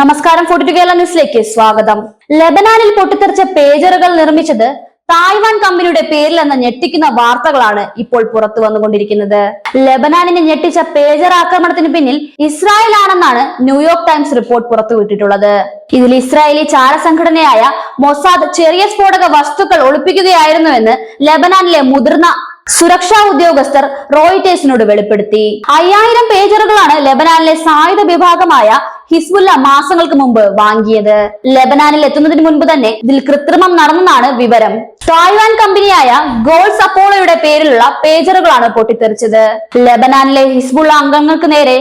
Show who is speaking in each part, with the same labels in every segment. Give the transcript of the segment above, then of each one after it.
Speaker 1: നമസ്കാരം ഫോർട്ടി കേരള ന്യൂസിലേക്ക് സ്വാഗതം. ലബനാനിൽ പൊട്ടിത്തെറിച്ച പേജറുകൾ നിർമ്മിച്ചത് തായ്വാൻ കമ്പനിയുടെ പേരിലെന്ന ഞെട്ടിക്കുന്ന വാർത്തകളാണ് ഇപ്പോൾ പുറത്തു വന്നുകൊണ്ടിരിക്കുന്നത്. ലബനാനിനെ ഞെട്ടിച്ച പേജർ ആക്രമണത്തിന് പിന്നിൽ ഇസ്രായേൽ ആണെന്നാണ് ന്യൂയോർക്ക് ടൈംസ് റിപ്പോർട്ട് പുറത്തുവിട്ടിട്ടുള്ളത്. ഇതിൽ ഇസ്രായേലി ചാര സംഘടനയായ മൊസാദ് ചെറിയ സ്ഫോടക വസ്തുക്കൾ ഒളിപ്പിക്കുകയായിരുന്നുവെന്ന് ലബനാനിലെ മുതിർന്ന സുരക്ഷാ ഉദ്യോഗസ്ഥർ റോയിറ്റേഴ്സിനോട് വെളിപ്പെടുത്തി. അയ്യായിരം പേജറുകളാണ് ലബനാനിലെ സായുധ വിഭാഗമായ ഹിസ്ബുല്ല മാസങ്ങൾക്ക് മുമ്പ് വാങ്ങിയത്. ലബനാനിൽ എത്തുന്നതിന് മുൻപ് തന്നെ ഇതിൽ കൃത്രിമം നടന്നെന്നാണ് വിവരം. തായ്വാൻ കമ്പനിയായ ഗോൾസ് അപ്പോളോയുടെ പേരിലുള്ള പേജറുകളാണ് പൊട്ടിത്തെറിച്ചത്. ലബനാനിലെ ഹിസ്ബുള്ള അംഗങ്ങൾക്ക് നേരെ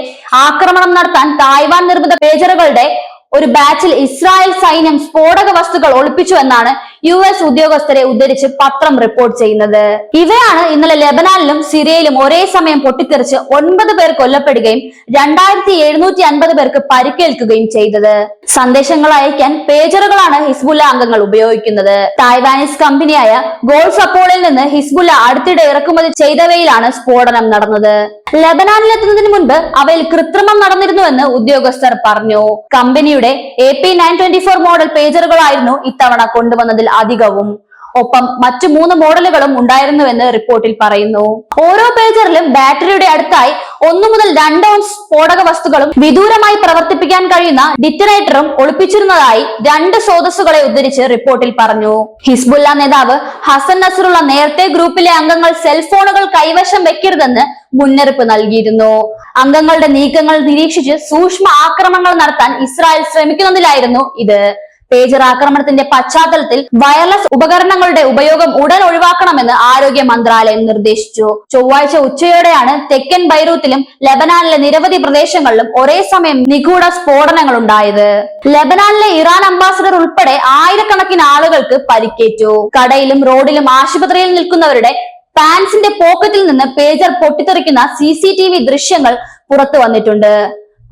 Speaker 1: ആക്രമണം നടത്താൻ തായ്വാൻ നിർമ്മിത പേജറുകളുടെ ഒരു ബാച്ചിൽ ഇസ്രായേൽ സൈന്യം സ്ഫോടക വസ്തുക്കൾ ഒളിപ്പിച്ചു എന്നാണ് യു എസ് ഉദ്യോഗസ്ഥരെ ഉദ്ധരിച്ച് പത്രം റിപ്പോർട്ട് ചെയ്യുന്നത്. ഇവയാണ് ഇന്നലെ ലെബനാനിലും സിറിയയിലും ഒരേ സമയം പൊട്ടിത്തെറിച്ച് ഒൻപത് പേർ കൊല്ലപ്പെടുകയും രണ്ടായിരത്തി എഴുന്നൂറ്റി അൻപത് പേർക്ക് പരിക്കേൽക്കുകയും ചെയ്തത്. സന്ദേശങ്ങൾ അയക്കാൻ പേജറുകളാണ് ഹിസ്ബുല്ല അംഗങ്ങൾ ഉപയോഗിക്കുന്നത്. തായ്വാനീസ് കമ്പനിയായ ഗോൾ സപ്പോളിൽ നിന്ന് ഹിസ്ബുല്ല അടുത്തിടെ ഇറക്കുമതി ചെയ്തവയിലാണ് സ്ഫോടനം നടന്നത്. ലബനാനിലെത്തുന്നതിന് മുൻപ് അവയിൽ കൃത്രിമം നടന്നിരുന്നുവെന്ന് ഉദ്യോഗസ്ഥർ പറഞ്ഞു. കമ്പനിയുടെ A P nine twenty four model പേജറുകളായിരുന്നു ഇത്തവണ കൊണ്ടുവന്നതിൽ അധികവും. ഒപ്പം മറ്റു മൂന്ന് മോഡലുകളും ഉണ്ടായിരുന്നുവെന്ന് റിപ്പോർട്ടിൽ പറയുന്നു. ഓരോ പേജറിലും ബാറ്ററിയുടെ അടുത്തായി ഒന്നു മുതൽ രണ്ട് ഓൺസ് സ്ഫോടക വസ്തുക്കളും വിദൂരമായി പ്രവർത്തിപ്പിക്കാൻ കഴിയുന്ന ഡിറ്റനേറ്ററും ഒളിപ്പിച്ചിരുന്നതായി രണ്ട് സ്രോതസ്സുകളെ ഉദ്ധരിച്ച് റിപ്പോർട്ടിൽ പറഞ്ഞു. ഹിസ്ബുല്ല നേതാവ് ഹസൻ നസറുള്ള നേരത്തെ ഗ്രൂപ്പിലെ അംഗങ്ങൾ സെൽഫോണുകൾ കൈവശം വെക്കരുതെന്ന് മുന്നറിയിപ്പ് നൽകിയിരുന്നു. അംഗങ്ങളുടെ നീക്കങ്ങൾ നിരീക്ഷിച്ച് സൂക്ഷ്മ ആക്രമണങ്ങൾ നടത്താൻ ഇസ്രായേൽ ശ്രമിക്കുന്നതിലായിരുന്നു ഇത്. പേജർ ആക്രമണത്തിന്റെ പശ്ചാത്തലത്തിൽ വയർലെസ് ഉപകരണങ്ങളുടെ ഉപയോഗം ഉടൻ ഒഴിവാക്കണമെന്ന് ആരോഗ്യ മന്ത്രാലയം നിർദ്ദേശിച്ചു. ചൊവ്വാഴ്ച ഉച്ചയോടെയാണ് തെക്കൻ ബൈറൂത്തിലും ലബനാനിലെ നിരവധി പ്രദേശങ്ങളിലും ഒരേ സമയം നിഗൂഢ സ്ഫോടനങ്ങൾ ഉണ്ടായത്. ലബനാനിലെ ഇറാൻ അംബാസിഡർ ഉൾപ്പെടെ ആയിരക്കണക്കിന് ആളുകൾക്ക് പരിക്കേറ്റു. കടയിലും റോഡിലും ആശുപത്രിയിൽ നിൽക്കുന്നവരുടെ പാൻസിന്റെ പോക്കറ്റിൽ നിന്ന് പേജർ പൊട്ടിത്തെറിക്കുന്ന സി സി ടി വി ദൃശ്യങ്ങൾ പുറത്തു വന്നിട്ടുണ്ട്.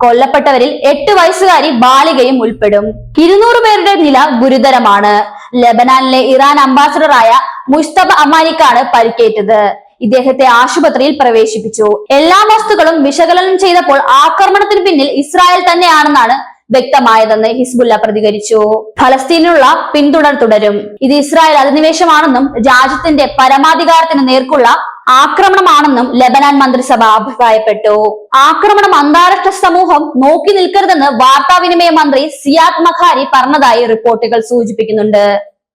Speaker 1: കൊല്ലപ്പെട്ടവരിൽ എട്ട് വയസ്സുകാരി ബാലികയും ഉൾപ്പെടും. ഇരുന്നൂറ് പേരുടെ നില ഗുരുതരമാണ്. ലബനാനിലെ ഇറാൻ അംബാസഡറായ മുസ്തബ അമാനിക്കാണ് പരിക്കേറ്റത്. ഇദ്ദേഹത്തെ ആശുപത്രിയിൽ പ്രവേശിപ്പിച്ചു. എല്ലാ വസ്തുക്കളും വിശകലനം ചെയ്തപ്പോൾ ആക്രമണത്തിന് പിന്നിൽ ഇസ്രായേൽ തന്നെയാണെന്നാണ് വ്യക്തമായതെന്ന് ഹിസ്ബുല്ല പ്രതികരിച്ചു. ഫലസ്തീനുള്ള പിന്തുണ തുടരും. ഇത് ഇസ്രായേൽ അധിനിവേശമാണെന്നും രാജ്യത്തിന്റെ പരമാധികാരത്തിന് നേർക്കുള്ള ആക്രമണമാണെന്നും ലബനാൻ മന്ത്രിസഭ അഭിപ്രായപ്പെട്ടു. ആക്രമണം അന്താരാഷ്ട്ര സമൂഹം നോക്കി നിൽക്കരുതെന്ന് വാർത്താവിനിമയ മന്ത്രി സിയാദ് മഖാരി പറഞ്ഞതായി റിപ്പോർട്ടുകൾ സൂചിപ്പിക്കുന്നുണ്ട്.